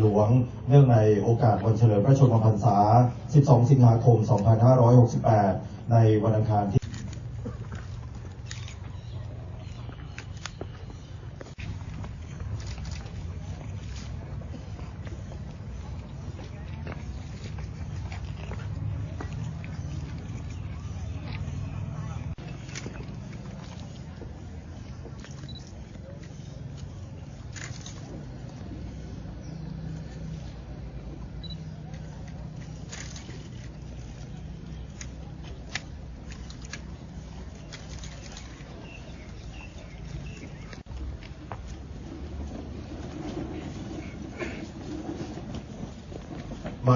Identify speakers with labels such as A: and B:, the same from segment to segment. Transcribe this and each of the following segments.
A: หลวง เนื่องในโอกาสวันเฉลิมพระชนมพรรษา 12 สิงหาคม 2568 ในวันอังคารที่ มายัง
B: ยานปานันตสังฆโสอนวันจานิธรรม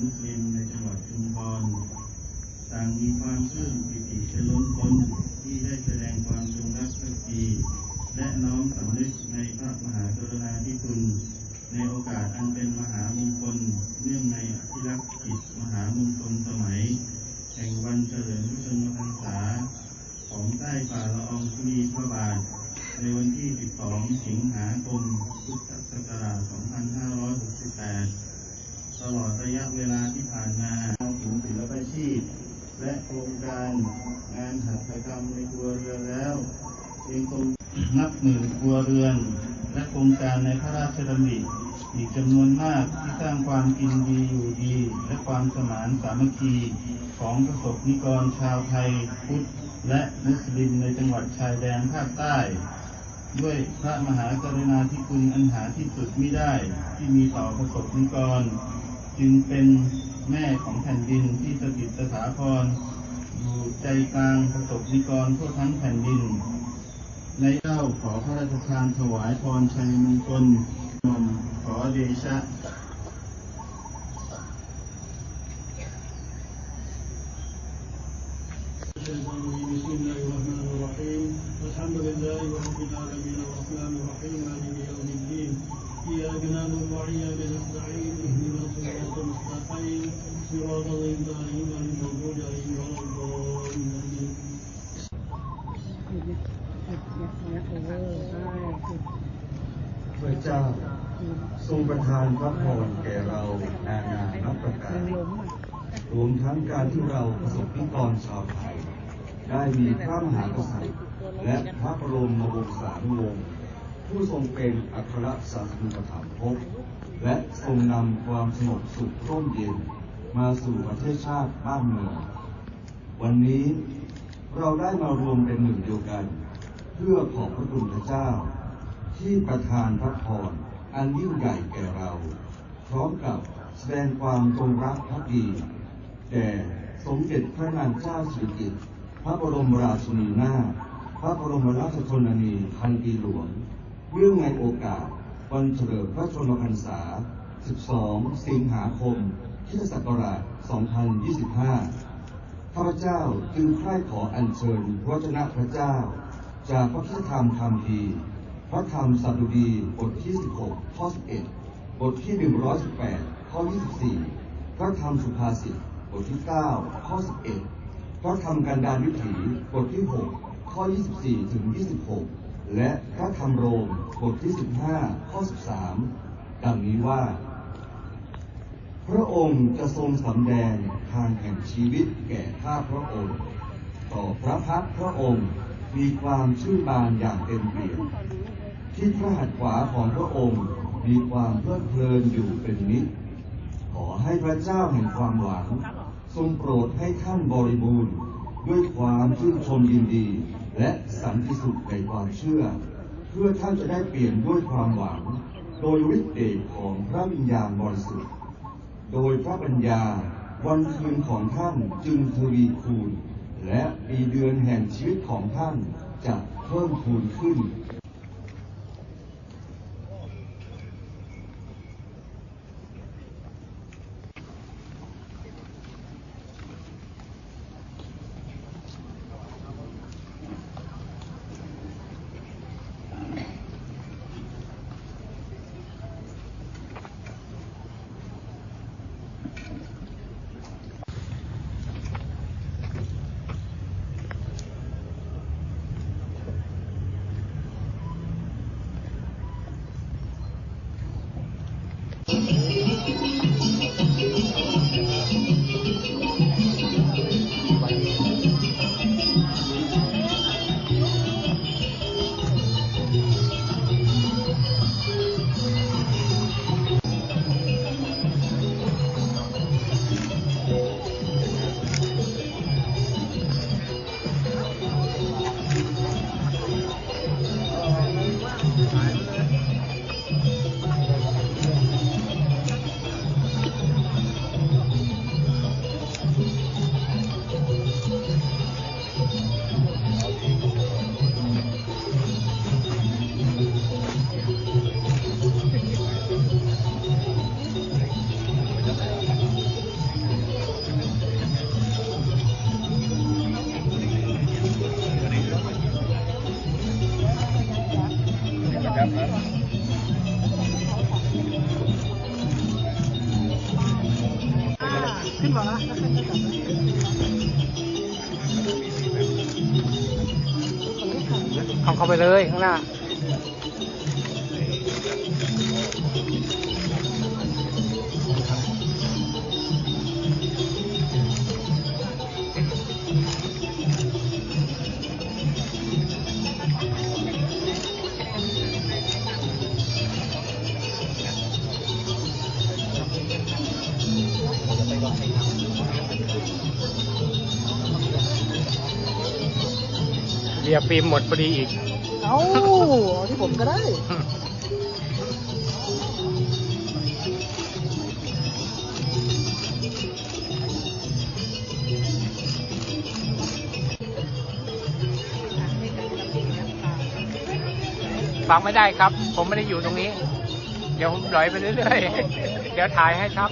B: มุส
C: ลิมในจังหวัดชุมพรต่างมีความปลื้มปิติเป็นล้นพ้นที่ได้แสดงความจงรักภักดีและน้อมสำนึกในพระมหากรุณาธิคุณ ในโอกาสอันเป็นมหามงคลเนื่องในอภิรักษ์กิจมหามงคลสมัย แห่งวันเฉลิมพระชนมพรรษาของใต้ฝ่าละอองธุลีพระบาท ในวันที่ 12 สิงหาคม พุทธศักราช 2568 ตลอดระยะเวลาที่ผ่านมาถึงศิลปาชีพ และโครงการงานหัตถกรรมในครัวเรือนแล้วยังคงนับหมื่นครัวเรือน และโครงการในพระราชดำริอีกจำนวนมากที่สร้างความกินดีอยู่ดี และความสมานสามัคคีของประสบนิกรชาวไทยพุทธและมุสลิมในจังหวัดชายแดนภาคใต้ ด้วยพระมหากรุณาธิคุณอันหาที่สุดมิได้ที่มีต่อประสบนิกร จึงเป็นแม่ของแผ่นดินที่สถิตสถาพรอยู่ใจกลางประสบนิกรทั่วทั้งแผ่นดิน ในเจ้าขอพระราชทานถวายพรชัยมงคลนมขอเดชะ
D: الشيطان الرجيم بسم الله الرحمن الرحيم الحمد لله رب العالمين الرحمن الرحيم
A: พระเจ้าทรงประทานพระพรแก่เรานานานับประการรวมทั้งการที่เราประสบนิกรชาวไทย ได้มีพระมหากษัตริย์และพระบรมวงศานุวงศ์ผู้ทรงเป็นอัครศาสนุปถัมภกและทรงนำความสงบสุขร่มเย็นมาสู่ประเทศชาติบ้านเมือง วันนี้เราได้มารวมเป็นหนึ่งเดียวกัน เพื่อขอบพระคุณพระเจ้า ที่ประทานพระพรอันยิ่งใหญ่แก่เรา พร้อมกับแสดงความจงรักภักดีแด่สมเด็จพระนางเจ้าสิริกิติ์พระบรมราชินีนาถพระบรมราชชนนีพันปีหลวงเนื่องในโอกาสวันเฉลิมพระชนมพรรษา 12 สิงหาคมคริสตศักราช 2025 ข้าพเจ้าจึงใคร่ขออัญเชิญพระวจนะพระเจ้า จากพระพุทธธรรมคำพี ร์พระธรรมสัตดุดีบทที่ 16 ข้อ 11 บทที่ 118 ข้อ 24 พระธรรมสุภาษิตบทที่ 9 ข้อ 11 พระธรรมกันดารวิถีบทที่ 6 ข้อ 24 ถึง 26 และพระธรรมโรมบทที่ 15 ข้อ 13 ดังนี้ว่า พระองค์จะทรงสำแดงทางแห่งชีวิตแก่ข้าพระองค์ ต่อพระพักพระองค์มีความชื่นบานอย่างเต็มเปี่ยม ที่พระหัตถ์ขวาของพระองค์มีความเพลิดเพลินอยู่เป็นนิจขอให้พระเจ้าแห่งความหวัง ทรงโปรดให้ท่านบริบูรณ์ ด้วยความชื่นชมยินดี และสันติสุขในความเชื่อ เพื่อท่านจะได้เปลี่ยนด้วยความหวัง โดยฤทธิเดชของพระวิญญาณบริสุทธิ์ โดยพระปัญญาวันคืนของท่านจึงทวีคูณ และปีเดือนแห่งชีวิตของท่านจะเพิ่มขึ้น Thank you. ครับขึ้น
E: เอาเข้าไปเลยข้างหน้า เบียร์ฟิล์มหมดพอดีอีก
F: เอาเอาที่ผมก็ได้
E: ฟังไม่ได้ครับ ผมไม่ได้อยู่ตรงนี้ เดี๋ยวผมลอยไปเรื่อยๆ เดี๋ยวถ่ายให้ครับ